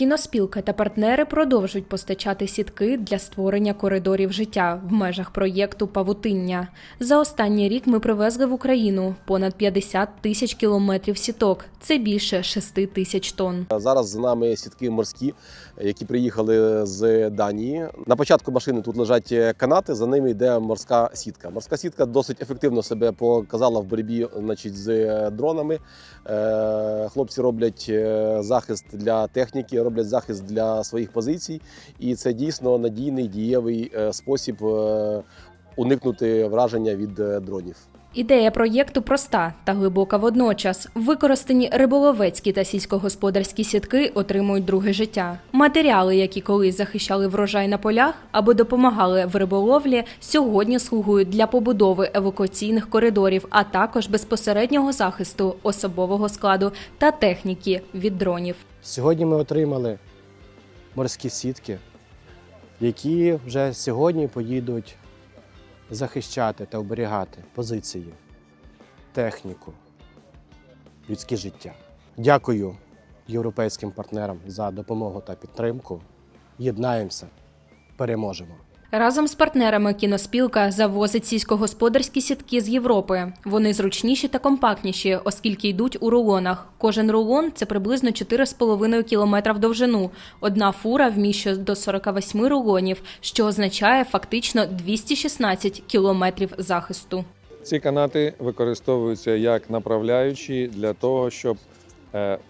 Кіноспілка та партнери продовжують постачати сітки для створення коридорів життя в межах проєкту Павутиння. За останній рік ми привезли в Україну понад 50 тисяч кілометрів сіток. Це більше 6 тисяч тонн. Зараз з нами сітки морські, які приїхали з Данії. На початку машини тут лежать канати, за ними йде морська сітка. Морська сітка досить ефективно себе показала в боротьбі значить, з дронами. Е, Хлопці роблять е, захист для техніки, роблять захист для своїх позицій, і це дійсно надійний дієвий е, спосіб е, уникнути враження від е, дронів. Ідея проєкту проста та глибока водночас. Використані риболовецькі та сільськогосподарські сітки отримують друге життя. Матеріали, які колись захищали врожай на полях або допомагали в риболовлі, сьогодні слугують для побудови евакуаційних коридорів, а також безпосереднього захисту особового складу та техніки від дронів. Сьогодні ми отримали морські сітки, які вже сьогодні поїдуть захищати та оберігати позиції, техніку, людське життя. Дякую європейським партнерам за допомогу та підтримку. Єднаємося, переможемо. Разом з партнерами кіноспілка завозить сільськогосподарські сітки з Європи. Вони зручніші та компактніші, оскільки йдуть у рулонах. Кожен рулон це приблизно 4,5 кілометра в довжину. Одна фура вміщує до 48 рулонів, що означає фактично 216 кілометрів захисту. Ці канати використовуються як направляючі для того, щоб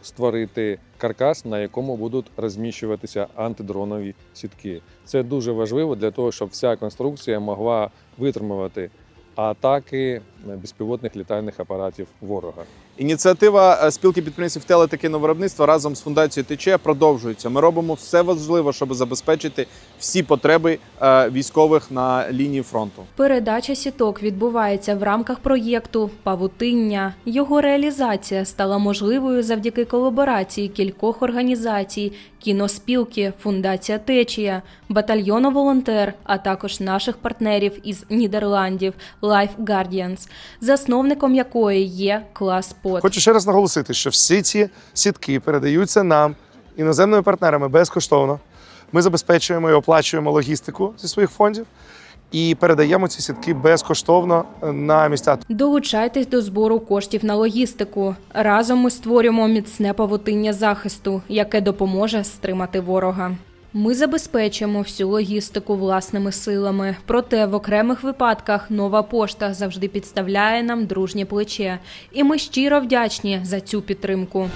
створити каркас, на якому будуть розміщуватися антидронові сітки. Це дуже важливо для того, щоб вся конструкція могла витримувати атаки е, безпілотних літальних апаратів ворога. Ініціатива е, спілки підприємців теле та кіновиробництва разом з фундацією ТЧ продовжується. Ми робимо все важливе, щоб забезпечити всі потреби е, військових на лінії фронту. Передача сіток відбувається в рамках проєкту Павутиння. Його реалізація стала можливою завдяки колаборації кількох організацій: кіноспілки, фундація Течія, батальйону Волонтер, а також наших партнерів із Нідерландів Life Guardians, засновником якої є клас ПОТ. Хочу ще раз наголосити, що всі ці сітки передаються нам іноземними партнерами безкоштовно. Ми забезпечуємо і оплачуємо логістику зі своїх фондів і передаємо ці сітки безкоштовно на місця. Долучайтесь до збору коштів на логістику. Разом ми створюємо міцне павутиння захисту, яке допоможе стримати ворога. Ми забезпечимо всю логістику власними силами. Проте в окремих випадках нова пошта завжди підставляє нам дружнє плече. І ми щиро вдячні за цю підтримку.